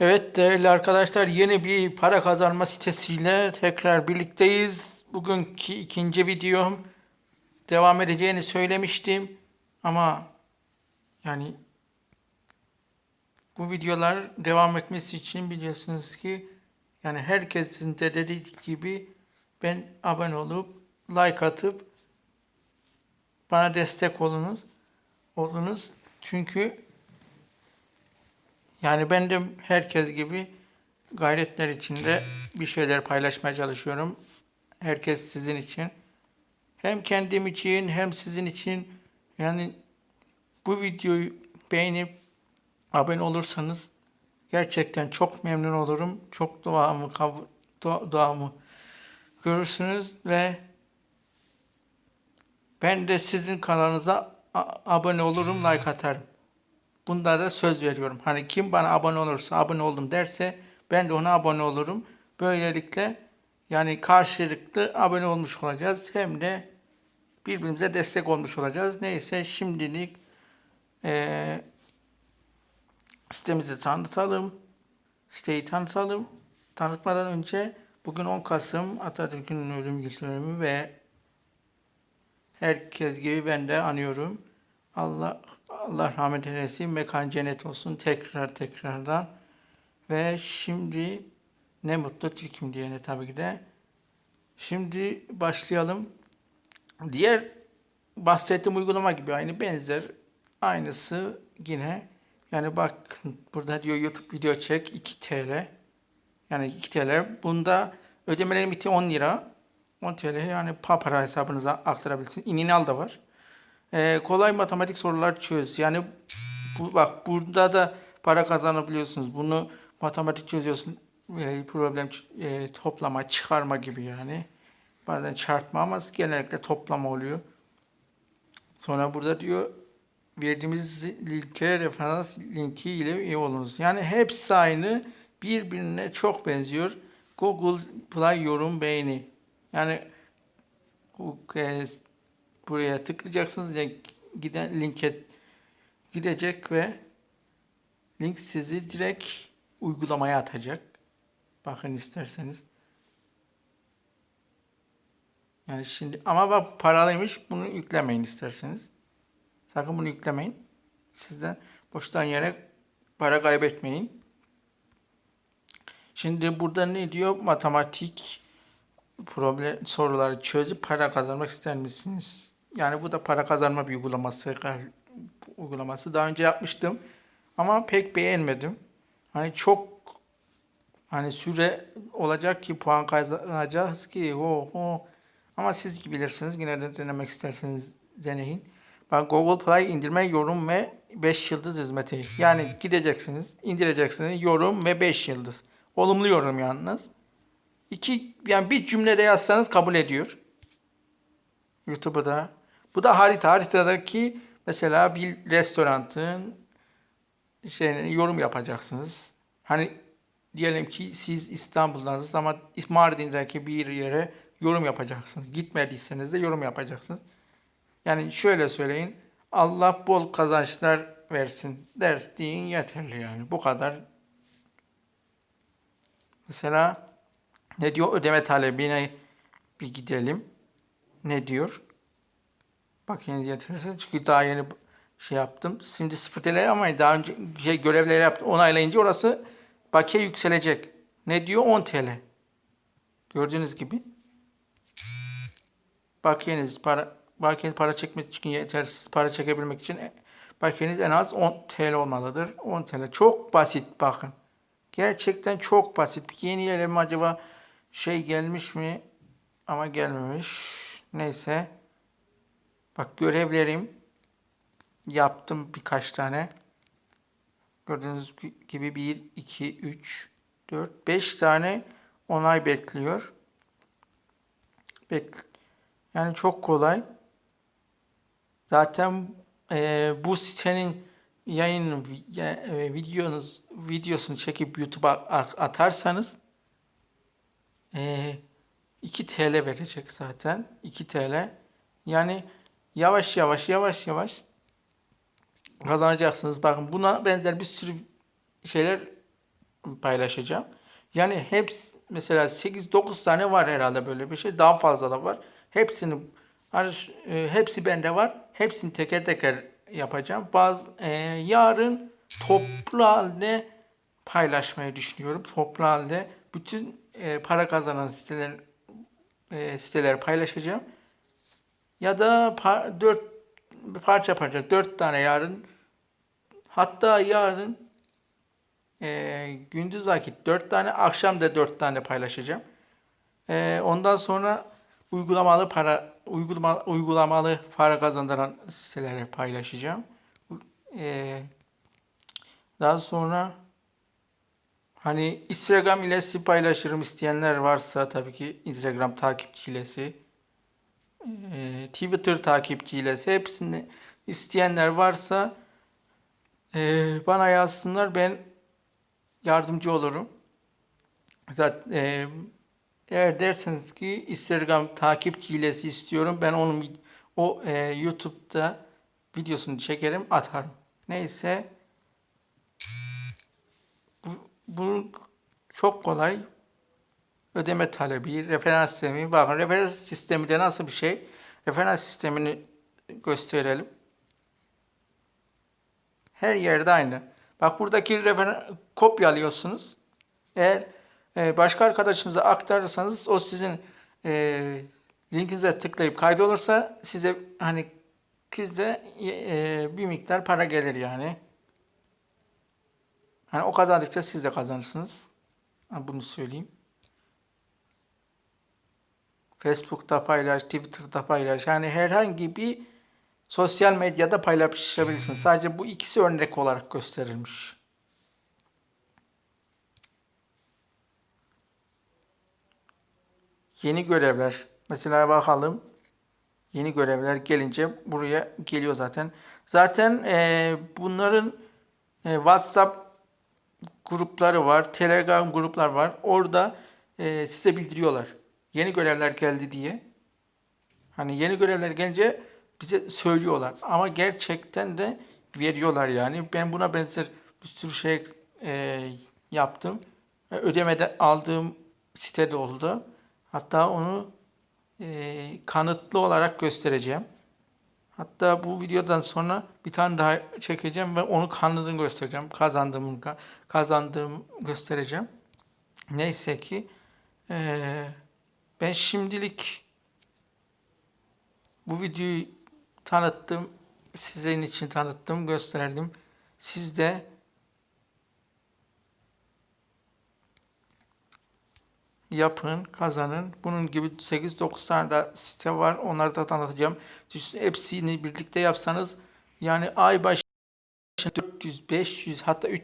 Evet değerli arkadaşlar yeni bir para kazanma sitesiyle tekrar birlikteyiz. Bugünkü ikinci videom devam edeceğini söylemiştim ama yani bu videolar devam etmesi için biliyorsunuz ki yani herkesin de dediği gibi ben abone olup like atıp bana destek olunuz. Olunuz. Çünkü yani ben de herkes gibi gayretler içinde bir şeyler paylaşmaya çalışıyorum. Herkes sizin için. Hem kendim için hem sizin için. Yani bu videoyu beğenip abone olursanız gerçekten çok memnun olurum. Çok duamı, dua- duamı görürsünüz ve ben de sizin kanalınıza abone olurum, like atarım. Bunlara söz veriyorum. Hani kim bana abone olursa, abone oldum derse ben de ona abone olurum. Böylelikle yani karşılıklı abone olmuş olacağız. Hem de birbirimize destek olmuş olacağız. Neyse şimdilik eee sitemizi tanıtalım. Siteyi tanıtalım. Tanıtmadan önce bugün 10 Kasım Atatürk'ün ölüm yıl ve herkes gibi ben de anıyorum. Allah Allah rahmet eylesin. Mekan cennet olsun. Tekrar tekrardan. Ve şimdi ne mutlu Türk'üm diyene tabii ki de. Şimdi başlayalım. Diğer bahsettiğim uygulama gibi aynı benzer. Aynısı yine. Yani bak burada diyor YouTube video çek 2 TL. Yani 2 TL. Bunda ödeme limiti 10 lira. 10 TL yani papara hesabınıza aktarabilirsiniz. İninal da var. Ee, kolay matematik sorular çöz. Yani bu, bak burada da para kazanabiliyorsunuz. Bunu matematik çözüyorsun. Ee, problem e, toplama, çıkarma gibi yani. Bazen çarpma ama genellikle toplama oluyor. Sonra burada diyor verdiğimiz linke referans linki ile üye olunuz. Yani hepsi aynı. Birbirine çok benziyor. Google Play yorum beğeni. Yani kez buraya tıklayacaksınız. Yani giden linke gidecek ve link sizi direkt uygulamaya atacak. Bakın isterseniz. Yani şimdi ama bak paralıymış. Bunu yüklemeyin isterseniz. Sakın bunu yüklemeyin. Sizden boştan yere para kaybetmeyin. Şimdi burada ne diyor? Matematik problem soruları çözüp para kazanmak ister misiniz? Yani bu da para kazanma bir uygulaması uygulaması. Daha önce yapmıştım ama pek beğenmedim. Hani çok hani süre olacak ki puan kazanacağız ki o o ama siz bilirsiniz. Yine de denemek isterseniz deneyin. Bak Google Play indirme, yorum ve 5 yıldız hizmeti. Yani gideceksiniz, indireceksiniz, yorum ve 5 yıldız. Olumlu yorum yalnız. İki, yani bir cümlede yazsanız kabul ediyor. YouTube'da. Bu da harita. Haritadaki mesela bir restoranın şey, yorum yapacaksınız. Hani diyelim ki siz İstanbul'dasınız ama Mardin'deki bir yere yorum yapacaksınız. Gitmediyseniz de yorum yapacaksınız. Yani şöyle söyleyin. Allah bol kazançlar versin ders deyin yeterli yani. Bu kadar. Mesela ne diyor ödeme talebine bir gidelim. Ne diyor? Bakın yetersiz çünkü daha yeni şey yaptım. Şimdi 0 TL ama daha önce şey görevleri yaptım. Onaylayınca orası bakiye yükselecek. Ne diyor? 10 TL. Gördüğünüz gibi. Bakiyeniz para bakiyeniz para çekmek için yetersiz para çekebilmek için e, bakiyeniz en az 10 TL olmalıdır. 10 TL. Çok basit bakın. Gerçekten çok basit. Yeni yere mi acaba şey gelmiş mi? Ama gelmemiş. Neyse. Bak görevlerim yaptım birkaç tane. Gördüğünüz gibi 1, 2, 3, 4, 5 tane onay bekliyor. Bek yani çok kolay. Zaten e, bu sitenin yayın e, videonuz videosunu çekip YouTube'a atarsanız e, 2 TL verecek zaten. 2 TL. Yani yavaş yavaş yavaş yavaş kazanacaksınız. Bakın buna benzer bir sürü şeyler paylaşacağım. Yani hepsi mesela 8-9 tane var herhalde böyle bir şey. Daha fazla da var. Hepsini ar- e, hepsi bende var. Hepsini teker teker yapacağım. Bazı e, yarın toplu halde paylaşmayı düşünüyorum. Toplu halde bütün e, para kazanan siteler e, siteleri paylaşacağım. Ya da par- dört parça parça dört tane yarın hatta yarın e, gündüz vakit dört tane akşam da dört tane paylaşacağım. E, ondan sonra uygulamalı para uygulama, uygulamalı para kazandıran siteleri paylaşacağım. E, daha sonra hani Instagram ilesi paylaşırım isteyenler varsa tabii ki Instagram takipçi ilesi e, Twitter takipçi ilesi hepsini isteyenler varsa e, bana yazsınlar ben yardımcı olurum. Zaten eğer derseniz ki Instagram takipçi ilesi istiyorum ben onun o e, YouTube'da videosunu çekerim atarım. Neyse bu, bu çok kolay ödeme talebi, referans sistemi. Bakın referans sistemi de nasıl bir şey? Referans sistemini gösterelim. Her yerde aynı. Bak buradaki referans kopyalıyorsunuz. Eğer e, başka arkadaşınıza aktarırsanız o sizin e, linkinize tıklayıp kaydolursa size hani size e, bir miktar para gelir yani. Hani o kazandıkça siz de kazanırsınız. Bunu söyleyeyim. Facebook'ta paylaş, Twitter'da paylaş. Yani herhangi bir sosyal medyada paylaşabilirsin. Sadece bu ikisi örnek olarak gösterilmiş. Yeni görevler. Mesela bakalım. Yeni görevler gelince buraya geliyor zaten. Zaten e, bunların e, WhatsApp grupları var, Telegram gruplar var. Orada e, size bildiriyorlar. Yeni görevler geldi diye. Hani yeni görevler gelince bize söylüyorlar. Ama gerçekten de veriyorlar yani. Ben buna benzer bir sürü şey e, yaptım. Ödemede aldığım sitede oldu. Hatta onu e, kanıtlı olarak göstereceğim. Hatta bu videodan sonra bir tane daha çekeceğim ve onu kanıtını göstereceğim. Kazandığımı kazandığımı göstereceğim. Neyse ki eee, ben şimdilik bu videoyu tanıttım. Sizin için tanıttım, gösterdim. Siz de yapın, kazanın. Bunun gibi 8-9 tane de site var. Onları da tanıtacağım. Siz Hepsini birlikte yapsanız yani ay başı 400, 500 hatta 3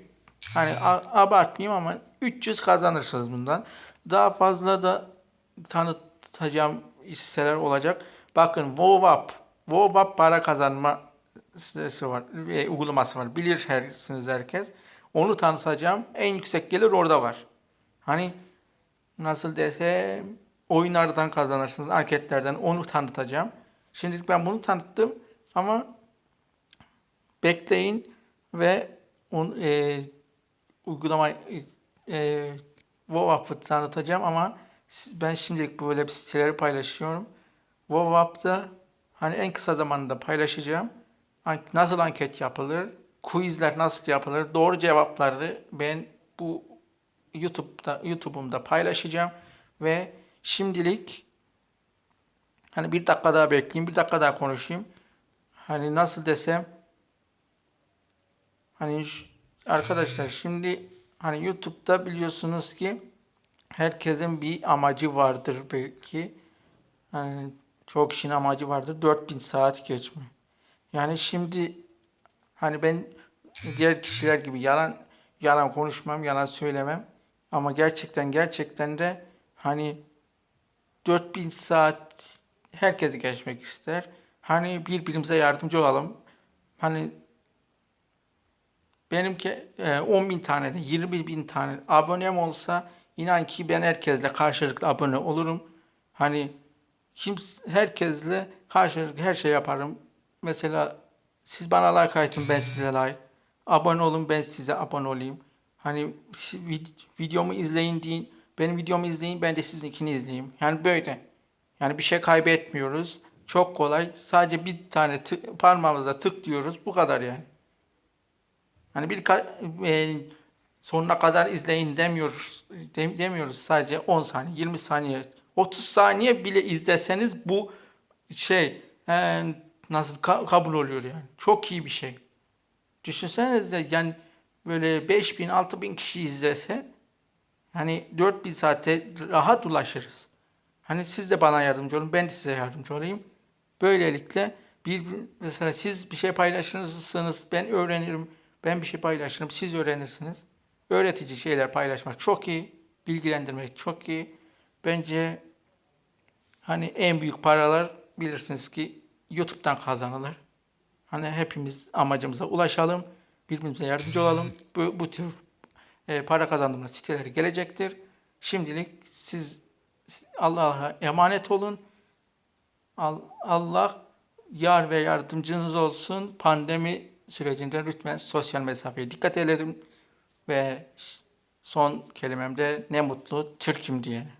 hani abartmayayım ama 300 kazanırsınız bundan. Daha fazla da tanıtacağım siteler olacak. Bakın WoWup, WoWup para kazanma sitesi var, e, uygulaması var. Bilir hersiniz herkes. Onu tanıtacağım. En yüksek gelir orada var. Hani nasıl desem oyunlardan kazanırsınız, anketlerden onu tanıtacağım. Şimdi ben bunu tanıttım ama bekleyin ve on, e, uygulama e, WoW tanıtacağım ama ben şimdilik böyle bir siteleri paylaşıyorum. WoW hani en kısa zamanda paylaşacağım. Nasıl anket yapılır, quizler nasıl yapılır, doğru cevapları ben bu YouTube'da YouTube'umda paylaşacağım ve şimdilik hani bir dakika daha bekleyeyim, bir dakika daha konuşayım. Hani nasıl desem Hani arkadaşlar şimdi hani YouTube'da biliyorsunuz ki herkesin bir amacı vardır belki. Hani çok kişinin amacı vardır. 4000 saat geçme. Yani şimdi hani ben diğer kişiler gibi yalan yalan konuşmam, yalan söylemem. Ama gerçekten gerçekten de hani 4000 saat herkes geçmek ister. Hani birbirimize yardımcı olalım. Hani Benimki e, 10 bin tane de 20 bin tane abonem olsa inan ki ben herkesle karşılıklı abone olurum. Hani kimse, herkesle karşılıklı her şey yaparım. Mesela siz bana like atın ben size like. Abone olun ben size abone olayım. Hani videomu izleyin deyin. Benim videomu izleyin ben de sizinkini izleyeyim. Yani böyle. Yani bir şey kaybetmiyoruz. Çok kolay. Sadece bir tane tı- parmağımızla tık diyoruz. Bu kadar yani. Hani bir e, sonuna kadar izleyin demiyoruz. dem- demiyoruz. Sadece 10 saniye, 20 saniye, 30 saniye bile izleseniz bu şey e, nasıl ka- kabul oluyor yani. Çok iyi bir şey. Düşünsenize yani böyle 5000 6000 kişi izlese hani 4000 saate rahat ulaşırız. Hani siz de bana yardımcı olun, ben de size yardımcı olayım. Böylelikle bir mesela siz bir şey paylaşırsınız, ben öğrenirim. Ben bir şey paylaşırım, siz öğrenirsiniz. Öğretici şeyler paylaşmak çok iyi, bilgilendirmek çok iyi. Bence hani en büyük paralar bilirsiniz ki YouTube'dan kazanılır. Hani hepimiz amacımıza ulaşalım, birbirimize yardımcı olalım. Bu, bu tür e, para kazandığımız siteler gelecektir. Şimdilik siz Allah'a emanet olun. Al- Allah yar ve yardımcınız olsun. Pandemi sürecinde lütfen sosyal mesafeye dikkat edelim ve son kelimemde ne mutlu Türk'üm diyene.